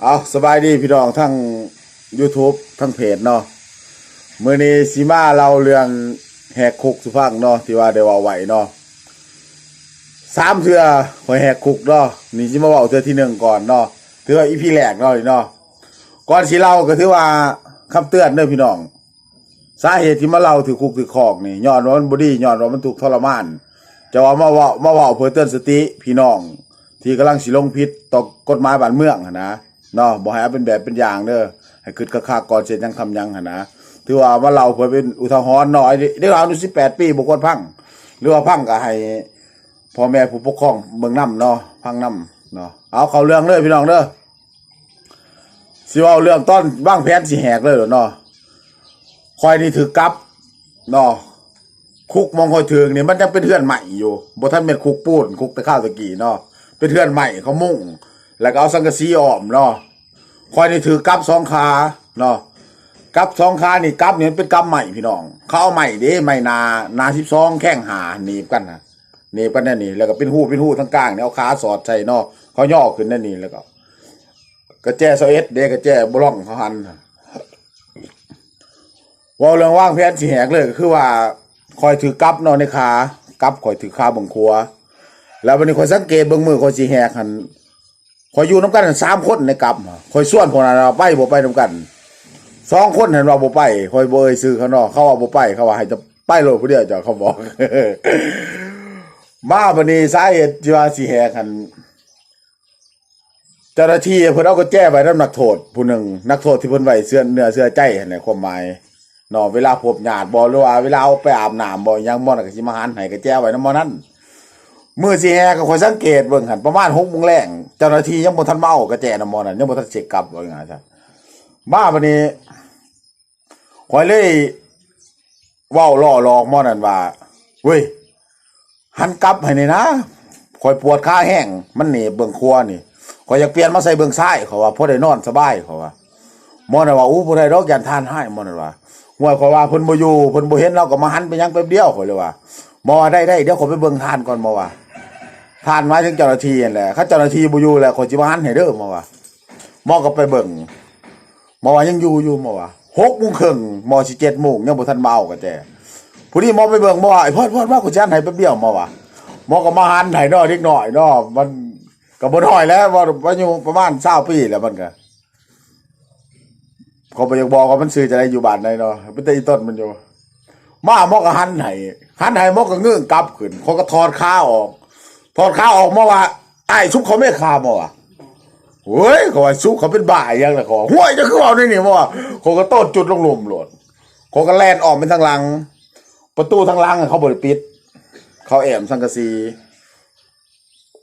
เอาสบายดีพี่น้องทั้ง YouTube ทั้งเพจเนาะมื้อนี้สิมาเล่าเรื่องแหกคุกสุพังเนาะที่ว่าได้ว่าไหวเนาะสามเทือขอยแหกคุกเนาะนี่สิมาเว้าเทือที่หนึ่งก่อนเนาะถือว่าอีพีแรกเนาะเนาะก่อนสิเล่าก็ถือว่าคำเตือนเด้อพี่น้อง สาเหตุที่มาเล่าถือคุกถือคอกนี่ย้อนว่ามันบ่ดีย้อนว่ามันถูกทรมาน จะว่ามาว่ามาว่าเพื่อเตือนสติพี่น้อง ที่กำลังสิลงพิษต่อกฎหมายบ้านเมืองนะ เนาะบ่ให้เอาเป็นแบบเป็นอย่างเด้อให้คิดกะคาก่อนเสร็จยังทำยังหนนะถือว่ามาเล่าเพื่อเป็นอุทาหรณ์เนาะไอ้เด็กอายุ18ปีบ่ควรพังหรือว่าพังก็ให้พ่อแม่ผู้ปกครองเบิ่งนํเนาะพังนํเนาะเอาเข้าเรื่องเลยพี่น้องเด้อสิเว้าเรื่องตอนวางแผนสิแหกเลยเหรอเนาะคอยนี่ถือกับเนาะคุกมองคอยถึงเนี่ยมันยังเป็นเทือนใหม่อยู่บ่ท่านเป็นคุกปูนคุกตะข้าวตะกี้เนาะเป็นเทือนใหม่เขามุ่ง แล้วก็เอาสังกะสีอ้อมเนาะคอยนี่ถือกับสองขาเนาะกับสองขานี่กับเนี่มันเป็นกับใหม่พี่น้องเขาเอาใหม่เด้ใหม่นานาสิบสองแข้งหาหนีบกันนะหนีบกันนั่นนี่แล้วก็เป็นหูเป็นหูทั้งกลางเนี่ยเอาขาสอดใส่เนาะเขาย่อขึ้นนั่นนี่แล้วก็กระแจเสเอ็ดเด้กระแจบล่องเขาหันว่าเรื่องว่างแผนสิแหกเลยก็คือว่าคอยถือกับเนอนในขากับคอยถือขาบังครัว แล้ววันนี้คอยสังเกตเบิ่งมือคอยสิแหกหัน คอยอยู่น้ำกันสามคนในกับคอยส่วนพวกนั้นเราไปบ่ไปน้ำกันสองคนเห็นว่าบ่ไปคอยเอ่ยซื้อเขาเนาะเขาว่าบ่ไปเขาว่าให้จะไปโลดผู้เดียวจ้ะเขาบอกมาบันนี้สาเหตุที่ว่าสิแหกันเจ้าหน้าที่เพิ่นเอาก็แจ้ไว้นำนักโทษผู้หนึ่งนักโทษที่เพิ่นไหวเสื้อเนื้อเสื้อใจหั่นแหละความหมายนาะเวลาพบญาติบ่หรือว่าเวลาเอาไปอาบน้ำบ่หยังบ่น่ะก็สิมาหันให้ก็แจ้ไว้น้ำบ่นั้น มือสิแฮก็คอยสังเกตเบิ่งหันประมาณ6:00นแรงเจ้าหน้าที่ยังบ่ทันมาเอาก็แจ้ำบ่นั้นยังบ่ทันเช็คกลับว่าอย่างนั้นซะมาบัดนี้ข่อยเลยเว้าล่อหลอกมอนั่นว่าเว้ยหันกลับให้นี่นะข่อยปวดขาแห้งมันหนีบเบิ่งครัวนี่ข่อยอยากเปลี่ยนมาใส่เบิ่งซ้ายเขาว่าพอได้นอนสบายเขาว่ามอน่ะว่าอู้บ่ได้ดอกยันทานให้มอน่ะว่าห่วยขอยว่าเพิ่นบ่อยู่เพิ่นบ่เห็นเราก็มาหันไปยังแป๊บเดียวขอยเลยว่าหมอว่ได้ได้เดี๋ยวขอไปเบิ่งทานก่อนหมอว่า ทานหมายถึงเจ้าหน้าที่นั่นแหละถ้าเจ้าหน้าที่บ่อยู่แล้วข่อยสิมาหันให้เด้อมอว่าหมอก็ไปเบิ่งหมอว่ายังอยู่อยู่หมอว่า6:30นหมอสิ7:00นยังบ่ทันเอาก็แต่ผู้นี้หมอไปเบิ่งหมอว่าไอ้พอดพอดว่ากูจะหันให้แป๊บเดียวหมอว่าหมอก็มาหันให้น้อยนิดหน่อยเนาะมันก็บ่น้อยแล้วว่าว่าอยู่ประมาณ20ปีแล้วมันก็เขาไปยากบอกว่ามันซื้อจะได้อยู่บ้านไหนเนาะเป็นแต่อีต้นมันอยู่มาหมอกก็หันไห้หันไห้หมอกก็เงื่อนกลับขึ้นเขาก็ถอดข้าออก ถอดขาออกมาว่าไอ้ซุปเขาไม่คามาว่ะเฮ้ยเขาว่าซุปเขาเป็นบ้าอยังละขาห้วยจะคือเอาได้นี่มาว่าเขาก็ต้นจุดลงหลุมโหลดเขาก็แล่นออกเป็นทางหลัง ประตูทางหลังเขาบริปิด เขาแอมสังกะสี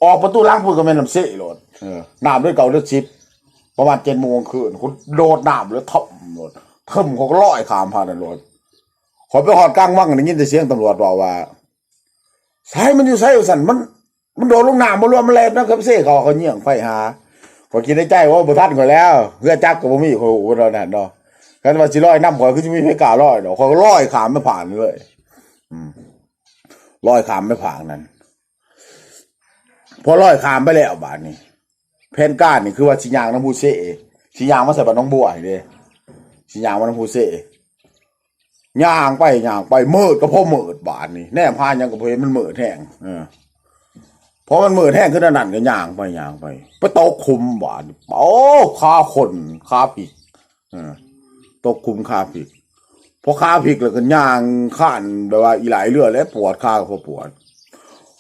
ออกประตูหลังพูดก็แม่นน้ำเสียโหลดน้ำด้วยเก่าด้วยชิปประมาณเจ็ดโมงคืนคุณโดดน้ำหรือทับรถเทิมเขาก็ลอยขามผ่านรถขอไปหอดกลางว่างได้ยินแต่เสียงตำรวจบอกว่าใช่มันอยู่ใช่สันมัน มันโดนลงน้ำมารวมมันแลนนะครับเซ่เขาเขาเยี่ยงไฟหาขอคิดในใจว่าบุทันก่อนแล้วเพื่อจักกับบ่มีเขาโอ้โหเราเนี่ยเนาะกันว่าสิลอยน้ำข่อยคือจะมีเพกล้าลอยเนาะขอยก็ลอยขามไม่ผ่านเลยอืมลอยขามไม่ผ่านนั้นพอลอยขามไปแล้วบาดนี้แผนการนี่คือว่าสิยางน้ำผู้เสสิยางมาใส่บัดน้องบัวเด้สิยางมาน้ำผู้เสย่างไปย่างไปเมืดก็เพราะมืดบาดนี่แน่พานยังก็เพระเห็นมันเมืดแห้งเออ พราะมันมืดแห้งขึ้นนั่นก็ย่างไปย่างไปไปตกคุมบานโอ้คาคนคาผิกเออตกคุมคาผิกพอคาผิกแล้วก็ย่างข้านแบบว่าอีหลายเลือดแล้วปวดคาก็ปวด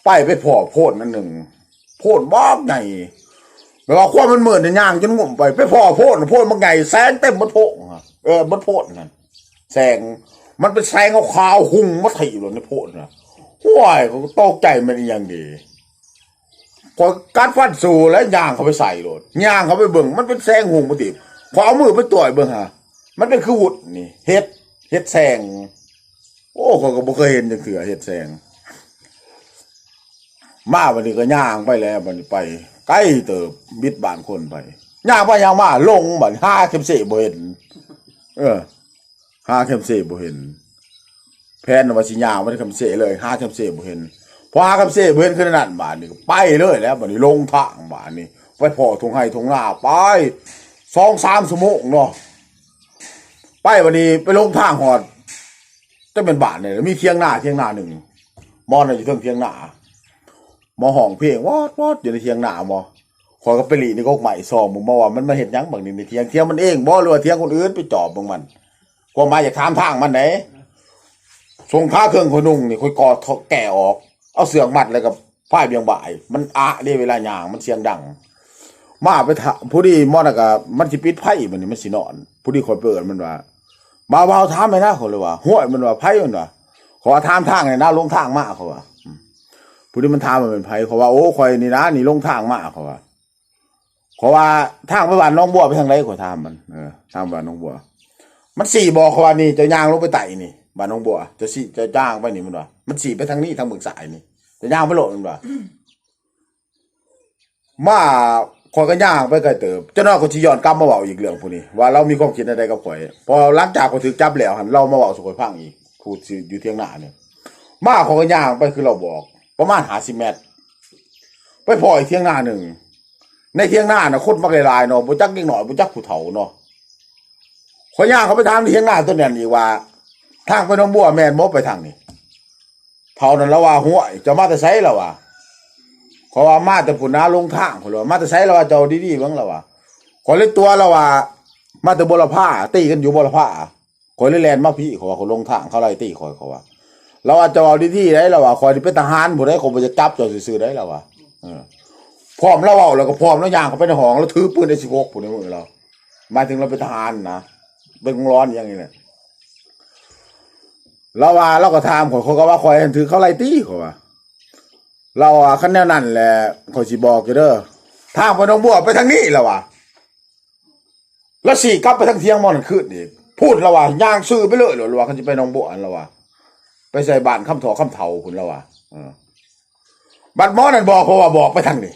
ไปไปพอโพดนั่นหนึ่งโพดบ้าไงแปลว่าความมันเหมือนในย่างจนงมไป ไปพ่อโพดโพดมันไงแสงเต็มบนโพดอะเออบนโพดนั่นแสงมันเป็นแสงขาวๆหุ่งมาถีบเลยในโพดนะห้วยเขาก็ตกใจมันอีหยังดี พอการฟันสู่แล้วย่างเขาไปใส่รถย่างเขาไปเบิ่งมันเป็นแสงหุงมาถีบพอเอามือไปต่อยเบิ่งฮะมันเป็นคือวุดนี่เฮ็ดเฮ็ดแสงโอ้เขาก็บ่เคยเห็นจังเถื่อเฮ็ดแสงมาวันนี้ก็ย่างไปแล้ววันนี้ไปใกล้เติบบิดบานคนไปย่างไปย่างมาลงบัดห้าเข็มสี่บ่เห็นเออห้าเข็มสี่บ่เห็นแพนว่าสิย่างมันเข็มสี่เลยห้าเข็มสี่บ่เห็น พอหาเข็มสี่บ่เห็นขึ้นนั่นบาดนี้ไปเลยแล้วบัดนี้ลงทางบาดนี้ไปพอทงไห้ทงหน้าไปสองสามสมงเนาะไปวันนี้ไปลงทางหอดจะเป็นบาทเนี่ยมีเทียงหน้าเทียงหน้าหนึ่งมอนน่ะอยู่เทิงเทียงหน้ามอห้องเพลงวอดวอดอยู่ในเทียงหน้ามอขอยก็ไปหลีนี่ก็ใหม่ซอมมึงมาว่ามันมาเห็นยังบางนี่ในเทียงเทียงมันเองบ่หรือว่าเทียงคนอื่นไปจอบมึงมันความาอยากถามทางมันไหนส่งค้าเครื่องคนนุ่งนี่คอยกอดแก่ออก เอาเสือกมัดแล้วกับฝ้ายเบียงบ่าย มันอะเรียเวลาย่างมันเสียงดัง มาไปถามผู้ดีมอนะกะมันสิปิดไพ่มันนี่มันสินอน ผู้ดีคอยเปิดมันว่าบ่าวาวถามไปนะเขาเลยว่าห้วยมันว่าไพ่มันว่าขอถามทางหน่อยนะลงทางมาเขาว่าผู้ดีมันถามมันเป็นไพ่เขาว่าโอ้คอยนี่นะนี่ลงทางมาเขาว่าเขาว่าทางไปบ้านน้องบัวไปทางไหนขอถามมันเออทางบ้านน้องบัว มันสี่บอกเขาว่านี่จะย่างลงไปไต่นี่บ้านน้องบัวจะสี่จะจ้างไปนี่มันว่ามันสี่ไปทางนี้ทางเมืองสายนี่ จะย่างไปโหลดมันว่ามาคอยกันย่างไปไกลเติบเจ้าน้อยก็สิย้อนกลับมาเว้าอีกเรื่องพวกนี้ว่าเรามีความคิดอะไรกับข่อยพอหลังจากเขาถูกจับแล้วหันเรามาเว้าสุข่อยฟังอีกพูดสิอยู่เที่ยงหน้าเนี่ยมาเขอยกันย่างไปคือเราบอก ประมาณ50เมตร ไปพออีกเที่ยงหน้าหนึ่งในเที่ยงหน้าน่ะคนมักหลายๆเนาะบ่จักเด็กน้อยบ่จักผู้เฒ่าเนาะข่อยย่างเขาไปถามเที่ยงหน้าตัวนั้นอีกว่าทางไปหน้องบัวแม่นบ่ไปทางนี้ เฒ่านั้นล้วว่าห้วยจะมาแต่ไสแล้วว่าขอว่ามาแต่ผุนนาลงทางขอเลยว่ามาแต่ใช้เราว่าเจ้าดีๆบ้างเราว่าขอเลยตัวเราว่า มาแต่บลผ้าตีกันอยู่บลผ้าขอเลยแลนมาพี่ขอว่าเขาลงทางเขาไล่ตีขอยเขาว่าเราว่าเจ้าเอาดีๆได้เราว่าขอยที่เป็นทหารผู้ใดคงจะจับเจ้าซื่อๆได้เราว่าพร้อมแล้วเว้าแล้วก็พร้อมแล้วย่างเขาไปในห้องแล้วถือปืนในสิบหกผู้ในมือเราหมายถึงเราเป็นทหารนะเป็นกองร้อนอย่างนี้เนี่ย เราว่าเราก็ถามขอเขาก็ว่าขอยถือเขาไล่ตีเขาว่าเราอะคันแนวนั้นแหละขอยสิบอกอยู่เด้อทางไปน้องบัวไปทางนี้แล้วว่ะแล้วสี่กลับไปทางเทียงมอนขึ้นอีกพูดแล้วว่ะย่างซื้อไปเลยหรือว่าคันจะไปน้องบัวอันแล้วว่ะไปใส่บ้านคำถอคำเถาคุณแล้วว่ะบัดหมอนั่นบอกเพราะว่าบอกไปทางนี้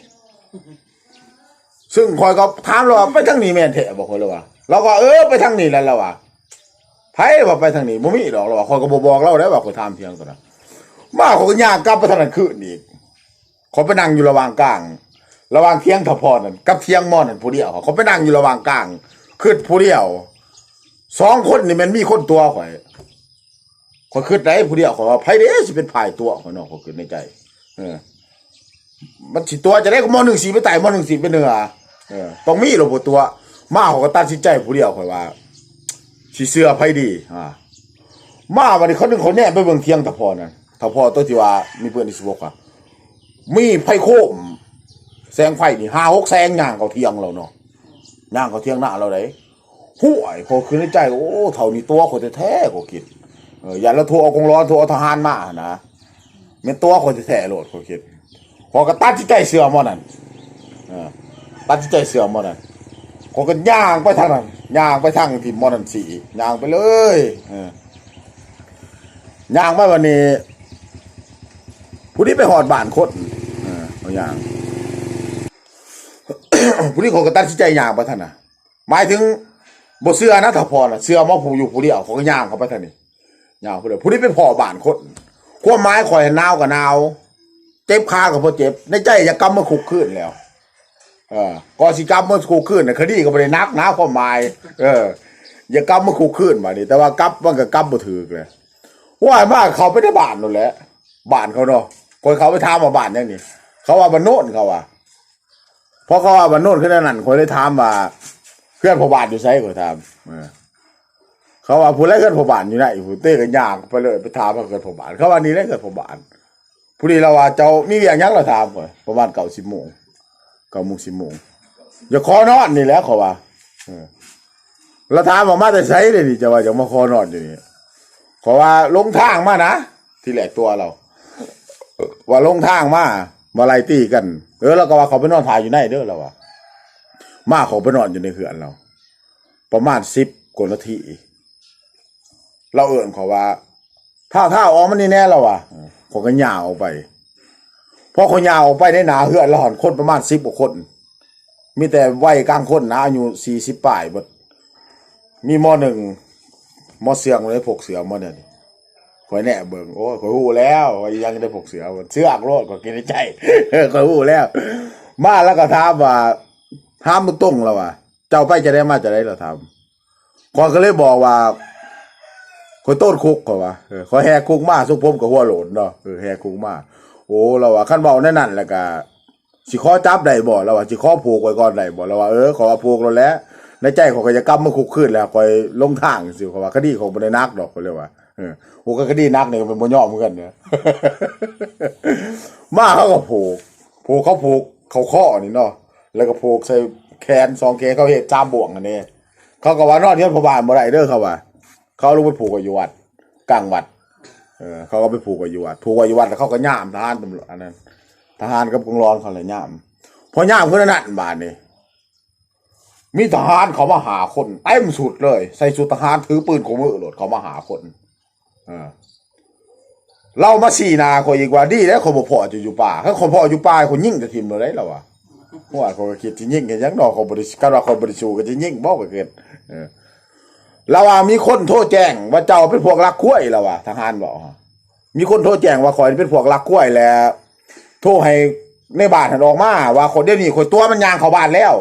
ซึ่งคอยก็ถามเราไปทางนี้แม่นแท้บอกคนเลยว่าเราก็เออไปทางนี้แล้วว่ะ ไผว่าไปทางนี้บ่มีดอกเราว่าคอยก็บ่บอกเราได้ว่าคอยถามเที่ยงตัวนั้นมาเขาก็ย่างกลับไปทางนั้นขึ้นอีกเขาไปนั่งอยู่ระหว่างกลาง ระหว่างเที่ยงทพอนั่นกับเที่ยงมอนั่นผู้เดียวเขาไปนั่งอยู่ระหว่างกลางคือผู้เดียวสองคนนี่มันมีคนตัวข่อยข่อยคือได้ผู้เดียวข่อยว่าไผเด้สิเป็นภายตัวข่อยเนาะข่อยคือในใจ เออ มันสิตัวจะได้ก็มอหนึ่งสีไปไต่มอหนึ่งสีไปเหนือเออต้องมีหรอกบ่ตัว มาเขาก็ตัดสินใจผู้เดียวข่อยว่า สิเสื้อไผดีอ่ามาวันนี้เขาดึงเขาแน่ไปเบิ่งเที่ยงทพอนั่นทพอตัวที่ว่ามีเพื่อนที่สิบกอะมีไฟโคมแสงไฟนี่ห้าหกแสงย่างเขาเที่ยงเราเนาะย่างเขาเที่ยงหน้าเราเลยห่วยพอคืนในใจโอ้เท่านี้ตัวคนแท้ๆก็คิดเอออย่าละโทรเอากองร้อนโทรเอาทหารมานะเม็นตัวคนแท้ๆโลดเขาคิดพอก็ตัดที่ใจเสือมอนั่นเออตัดที่ใจเสือมอนั่น เขาก็ย่างไปทางนั้นย่างไปทางที่มอนันสีย่างไปเลยย่างไปวันนี้ผู้ที่ไปหอดบ้านคนเอาอย่างผู้ที่เขาก็ตัดสินใจย่างไปท่านน่ะหมายถึงบเสื้อนะถ้าพอน่ะเสื้อมาผูอยู่ผู้เดียวเขาก็ย่างเขาไปท่านนี่ย่างผู้เดียวผู้ที่ไปพอบ้านคนความหมายข่อยหนาวกับนาว เจ็บขากับพอเจ็บในใจอย่ากำมาคุกขึ้นแล้ว เออก็สิกำมาคุกขึ้นน่ะคดีก็บ่ได้นักนะความหมาย เออ อย่ากำมาคุกขึ้นมาดิแต่ว่ากำมันก็กำบ่ถือเลยว่ามากเขาไปได้บ้านนั่นแหละบ้านเขาเนาะคนเขาไปถามว่าบ้านยังนี่เขาว่าบ้านโน่นเขาว่าเพราะเขาว่าบ้านโน่นขึ้นนั่นคนได้ถามว่าเพื่อนพ่อบ้านอยู่ไสก็ถามเขาว่าผู้ใดเกิดพ่อบ้านอยู่ไหนผู้เต้กันยากไปเลยไปถามว่าเกิดพ่อบ้าน เขาว่านี่ได้เกิดพ่อบ้านผู้นี้เราว่าเจ้ามีเวียงยังเราถามก่อนประมาณเก้าสิบโมง เก้าโมงสิบโมงอย่าขอนอนนี่แหละเขาว่าเออเราถามว่ามาแต่ไสเลยนี่จะว่าจะมาขอนอนอยู่นี่ขอว่าลงทางมานะที่แหลกตัวเรา ว่าลงทางมามาไล่ตีกัน เออเราก็ว่าเขาไปนอนถ่ายอยู่ในเด้อเราว่ามาเขาไปนอนอยู่ในเขื่อนเรา ประมาณสิบกว่านาทีเราเอื่นเขาว่าถ้าถ้าออกมันนี่แน่เราว่ะเขาก็ยาออกไป พอเขายาวออกไปได้หนาเหือนเราหอนคนประมาณสิบกว่าคน มีแต่วัยกลางคนนะอายุสี่สิบปลายบดมีมอหนึ่งมอเสืองเลยพกเสือมอเนี่ยข่อยแน่เบิ่งโอ้ยข่อยหูแล้วยังได้พกเสือเสือกโลดก็กินในใจข่อยหูแล้ว มาแล้วก็ถามว่าถามตรงแล้วว่าเจ้าไปจะได้มาจะได้เราทำขอยก็เลยบอกว่าขอยต้นคุกเขาว่าเออยแหกคุกมาสุกผมกับหัวโหลนเนาะแหกคุกมา โอ้เราว่าขั้นเบาแน่นั่นแหละกะสิขอจับได้บ่เราว่าสิขอผูกไว้ก่อนได้บ่เราว่าเออขอผูกเราแล้วในใจเของก็จะกำมาคุกขึ้นแล้วคอยลงทางสิเขาว่าคดีของบ่ได้นักดอกเขาเลยกว่าเออโอ้ก็คดีนักเนี่ยเป็นบ่ยอมเหมือนกันเนี่ยมาเขาก็ผูกผูกเขาผูกเขาข้อนี่เนาะแล้วก็ผูกใส่แขนสองแขนเขาเห็ดจามบ่วงอันนี้เขาก็ว่านอนเที่ยวพบาลบ่ได้เด้อเขาว่า เขาลงไปผูกกับอยู่วัดกลางวัด เออเขาก็ไปผูกกับอยู่วัดผูกกับอยู่วัดแล้วเขาก็ย่ามทหารตำรวจอันนั้นทหารกับกองร้อนเขาเลยย่ามพอย่ามเพื่อนนั่นบานนี่มีทหารเขามาหาคนเต็มสุดเลย ใส่สุดทหารถือปืนของมือโหลดเขามาหาคนเออเรามาสี่นาคนอีกว่าดีแล้วคนบ่พอจะอยู่ป่าถ้าคนพออยู่ป่าคนยิ่งจะทิมเราได้แล้วะเพราะว่าคนก็คิดจะยิ่งกันยังดอกคนบริสุทธิ์กันว่าคนบริสุทธิ์ก็จะยิ่งบอกไปเกิน เราว่ามีคนโทษแจ้งว่าเจ้าเป็นพวกลักกล้วยแล้วว่ะทหารบอกมีคนโทษแจ้งว่าคอยเป็นพวกลักกล้วยแล้วโทษให้ในบ้านหันออกมาว่าคนเดี๋ยวนี้คนตัวมันยางเข้าบ้านแล้ว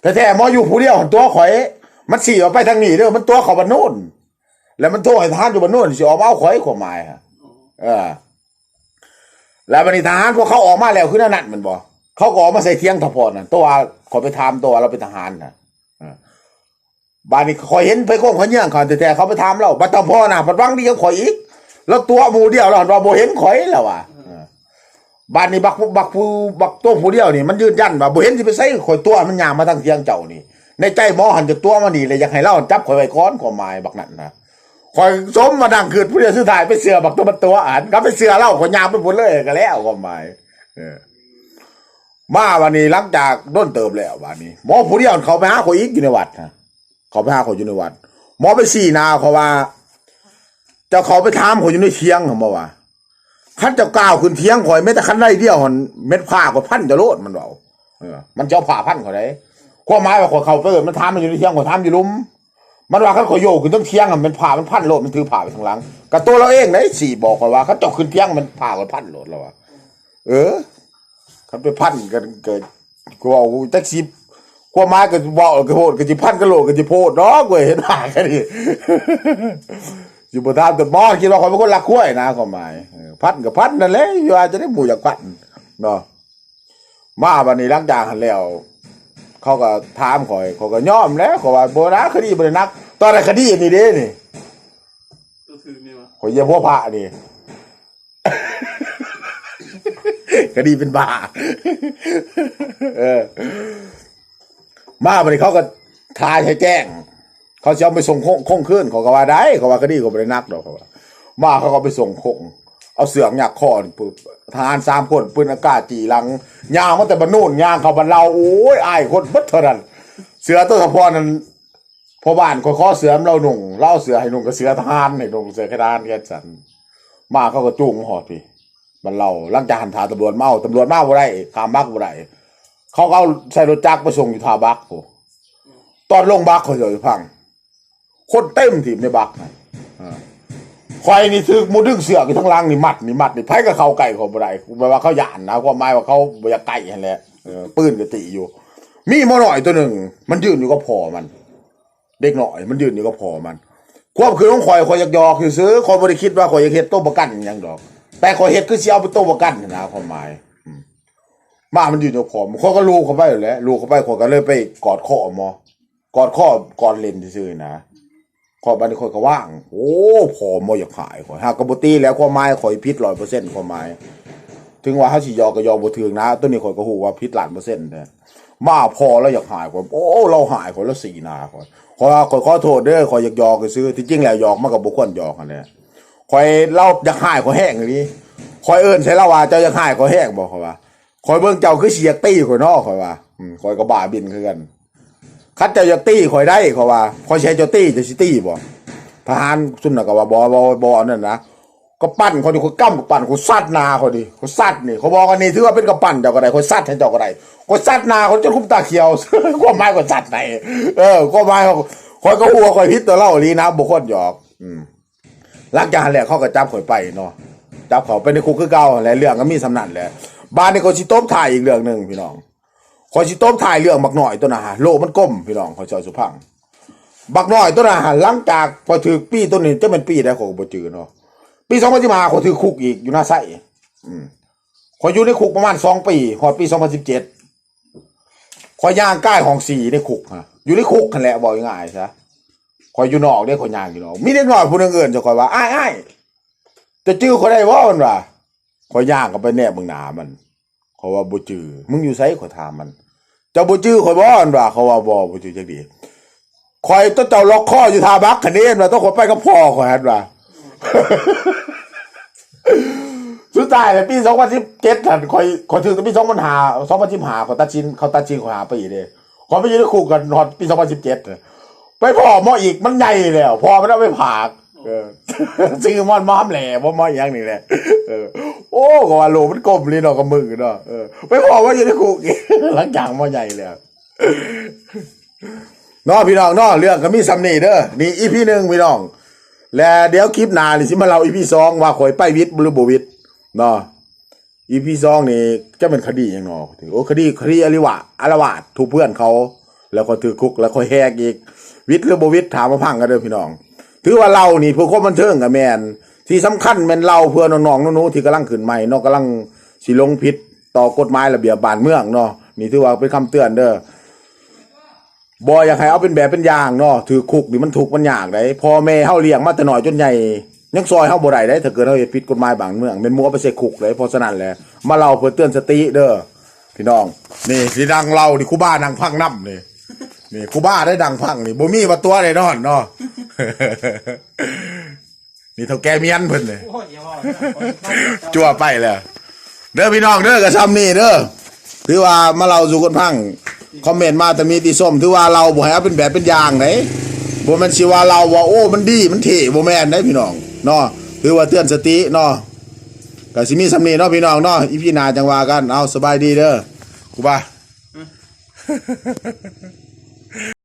แต่แท้ๆมออยู่ผู้เดียวหันตัวข่อย มันสี่ออกไปทางนี้เด้อมันตัวเขาบานโน่นแล้วมันโทษให้ทหารอยู่บานโน่นสิออกมาเอาข่อยความายฮะเออ แล้วบัดนิทหารพวกเขาออกมาแล้วคือนั่นนั่นมันบอกเขาก็ออกมาใส่เทียงทพรน่ะตัวขอไปทำตัวเราเป็นทหารน่ะ บานนี้คอยเห็นไปโค้งเขาเยื่องเขาแต่แต่เขาไปทำเราบัดตาพ่อน่ะบัดวังดีเขาข่อยอีก แล้วตัวหมูเดียวเราเราโบเห็นข่อยแล้วว่ะบ้านนี้บักบักผู้บักตัวผู้เดียวนี่มันยืนยันว่าโบเห็นที่ไปใส่ข่อยตัวมันยางมาทางเทียงเจ้านี่ ในใจหมอหันจะตัวมันนี่เลยอยากให้เล่าจับข่อยไว้ก้อนความหมายบักนั่นนะคอยสมมาดังคืนผู้เดียวสุดท้ายไปเสือบักตัวมันตัวอ่านก็ไปเสือเล่าขอยยามไปหมดเลยก็แล้วก็หมายเออมาวันนี้หลังจากโด้นเติมแล้ววันนี้หมอผู้เดียวเขาไปหาคนอีกอยู่ในวัดนะ ขาไปหาคนอยู่ในวัดหมอไปสี่นาเขาว่าจ้าเขาไปถามคนอยู่ในเทียงเขาบอกว่าขันเจ้าก้าวขึ้นเทียงข่อยไม่แต่ขันได้เดียวหันเม็ดผ้าก็พันจะโลดมันเบาเออมันเจ้าผ้าพันเขาได้ความหมายว่าข่อยเขาไปเอิ้นมันถามมันอยู่ในเทียงข่อยถามอยู่ลุ่มมันว่าเขาขอยโยกขึ้นต้องเทียงอะมันผ่ามันพันโลดมันถือผ่าไปทางหลังกับตัวเราเองไหนสี่บอกข่อยว่าเขาเจาะขึ้นเทียงมันผ่ามันพันโลดแล้วว่าเออเขาไปพันกันเกิดกูเอาแท็กซี่ ความหมายก็บอกก็โพดก็จิพันก็โหลดก็จิโพดเนาะกูเห็นหากันดิอยู่บนทางแต่มอคิดว่าข่อยเป็นคนรักกล้วยนะความหมายพันกับพันนั่นแหละอยู่อาจจะได้หมู่อยากพันเนาะมาวันนี้หลังจากหันแล้ว เขาก็ถามข่อยเขาก็ยอมแล้วเขาว่าโบราณคดีบรินัก ตอนนั้นคดีอันนี้เด้นี่ตัวถือนี่วะข่อยเยี่ยมพวกพระนี่คดีเป็นบ้าเออ มาบันนี้เขาก็ทายให้แจ้ง เขาจะเอาไปส่งคงคงขึ้นเขาก็ว่าได้เขาว่าคดีเขาบรินักดอกเขาว่ามาเขาก็ไปส่งคง เอาเสือกหยักคอนปึ๊บทหารสามคนปืนอากาศจีหลังยางมาแต่บรรนูนยางเขาบรรเราโอ้ยอายคนบัดเท่านั้นเสือตัวสะพอนั้นพอบ้านคอเสือมเราหนุ่งเล่าเสือให้หนุ่งกับเสือทหารให้หนุ่งเสือกระดานแค่สันมาเขาก็จูงหอดพี่บรรเราลังจากหันถาตำรวจเมาตำรวจเมาบ่ได้ขามบักบ่ได้ เขาก็เอาใส่รถจักรไปส่งอยู่ท่าบักโหตอนลงบักเขาเจอพัง คนเต็มทีมในบักนะอ่าควายนี่ถือมูดึงเสือกอยู่ทั้งล่างนี่มัดนี่มัดนี่ไผก็เขาไก่เขาบ่ได้แปลว่าเขาหยานนะความหมายว่าเขาบ่อยากไก่นั่นแหละเออปืนก็ติอยู่ มีมอหน่อยตัวหนึ่งมันยืนอยู่ก็พอมัน เด็กหน่อย มันยืนอยู่ก็พอมันความคือของข่อยข่อยอยากยอกคือซื้อข่อยบ่ได้คิดว่าข่อยอยากเฮ็ดโต้ประกันยังดอก แต่ข่อยเฮ็ดคือเสิเอาไปโต้ประกันนะความหมาย มามันอยู่พอมันเขาก็ลูกเข้าไปอยู่แล้วลูกเข้าไปข่อก็เลยไปกอดคอหมอกอดคอกอดเลนซื่อๆนะขอบันนี้ข่อยก็ว่าง โอ้พอมอยากขายขอหากกระบตีแล้วความหมายข่อยพิษร้อยเปอร์เซ็นต์ความหมายถึงว่าเขาสิยอก็ยอบ่ถึงนะตัวนี้ข่อยก็ฮู้ว่าพิษหลานเปอร์เซ็นต์แต่มาพอแล้วอยากหายขอโอ้เราหายขอแล้วสีหนาขอขอขอขอโทษเด้อขอยอยากยอกก็ซื้อที่จริงแล้วยอกมันก็บ่ควรยอกกันแหละข่อยเราอยากหายขอแห้งอีหลีข่อยเอิ้นใส่เราว่าเจ้าอยากหายขอแห้งบ่ข่อยว่า ข่อยเบิ่งเจ้าคือสิอยกตีข่อยนาะข่อยว่าอืมข่อยก็บ้าบินคือกันคัดเจ้าอยากตีข่อยได้เขาว่าข่อยใช้เจ้าตี้จะสิตี้บ่ทหารซุ่มน่ะก็ว่าบ่บ่บ่นั่นนะก็ปั้นเขาดิเขากั้มปั้นเขาซัดนาเขาดิเขาซัดนี่เขาบอกว่านี่ถือว่าเป็นกระปั้นเจ้าก็ได้เขาซัดให้เจ้าก็ได้เขาซัดนาเขาจนคุ้มตาเขียวความหมายก็ซัดไหนเออความหมายเขาข่อยก็หัวข่อยพิษตัวเล่าหลีนะบ่คนหยอก อืมหลังจากนั้นแหละเขาก็จับข่อยไปเนาะจับเขาไปในคุกคือเก่าแหละเรื่องก็มีสำนันแหละ บ้านนี้เขาสิต้มถ่ายอีกเรื่องหนึ่งพี่น้องคอยสิต้มถ่ายเรื่องบักหน่อยตัวนะฮะโลมันก้มพี่น้องคอยเจ้าสุพังบักหน่อยตัวนะฮะหลังจากพอถือปีตัวนี้จะเป็นปีได้ของบ่จือเนาะปีสองพันสิบห้าขอยถือคุกอีกอยู่หน้าไส้อืมขอยอยู่ในคุกประมาณสองปีหอดปีสองพันสิบเจ็ดขอยย่างใกล้ของสี่ในคุกฮะอยู่ในคุกกันแหละบอกง่ายๆซะขอยอยู่นอกเด้ขอยย่างอยู่นอกมีเด็กน้อยผู้นึงเอิ้นจะขอยว่าอ้ายอ้ายจะจื้อเขาได้บ่มันว่า ขอยย่างก็ไปแนบมึงหนามันเขาว่าบ่จื้อมึงอยู่ไสขอยถามมัน เจ้าบ่จื้อข่อยบ่อันว่าเขาว่าบ่บ่จื้อจักดีข่อยต้องเจ้าล็อกคออยู่ทาบักคะเนนว่าต้องขอไปกับพ่อข่อยันว่าสุดท้ายเลยปี2017ท่านข่อยข่อยถึงแต่ปี2005 2015เขาตัดชินเขาตัดชินขอยหาปีเด้ข่อยไปยู่ในคุกกันฮอดปี2017น่ะไปพ่อหมออีกมันใหญ่แล้วพ่อมันเอาไปผาก เออซื้อมอนมอมแหล่บ่มออีหยังนี่แหละเออโอ้ก็ว่าโลมันกลมเลยเนาะกับมึงเนาะเออไปพ่อว่าอยู่ในคุกหลังจากมอใหญ่แล้วเนาะพี่น้องเนาะเรื่องก็มีซ้ำนี่เด้อนี่อีพีหนึ่งพี่น้อง และเดี๋ยวคลิปหน้านี่สิมาเล่าอีพีสองว่าข่อยไปวิทย์หรือบวิทย์เนาะอีพีสองนี่จะเป็นคดีหยังเนาะโอ้คดีคดีอริวะอารวาสถูกเพื่อนเขา แล้วก็ถือคุกแล้วก็แหกอีก วิทย์หรือบวิทย์ถามมาพังกันเด้อพี่น้อง ถือว่าเรานี่เพื่อความบันเทิงกับแมนที่สำคัญแม่นเราเพื่อน้องๆหนูๆที่กำลังขึ้นใหม่เนาะกำลังสิลงผิดต่อกฎหมายระเบียบบ้านเมืองเนาะนี่ถือว่าเป็นคำเตือนเด้อบ่อยากให้เอาเป็นแบบเป็นอย่างเนาะถือคุกนี่มันถูกมันยากได้พ่อแม่เฮาเลี้ยงมาแต่น้อยจนใหญ่ยังซอยเฮาบ่ได้ได้ถ้าเกิดเฮาเฮ็ดผิดกฎหมายบางเมืองเป็นมัวไปใส่คุกเลยเพราะฉะนั้นแหละมาเล่าเพื่อเตือนสติเด้อพี่น้อง นี่สิดังเล่านี่คูบ้านังพังน้ำนี่นี่คูบ้าได้ดังพังนี่บ่มีว่าตัวได้นอนเนาะ นี่เท่าแกเมียนเพิ่นเลยโอ้ยอย่าบอกจั่วไปแล้วเด้อพี่น้องเด้อกระซำนี่เด้อถือว่ามาเราสู่กันพังคอมเมนต์มาแต่มีตีส้มถือว่าเราบ่ให้เอาเป็นแบบเป็นอย่างไหนบ่แม่นสิว่าเราว่าโอ้มันดีมันเท่บ่แม่นได้พี่น้องเนาะถือว่าเตือนสติเนาะก็สิมีสำนีเนาะพี่น้องเนาะอีพี่หนาจังว่ากันเอาสบายดีเด้อกูบ้า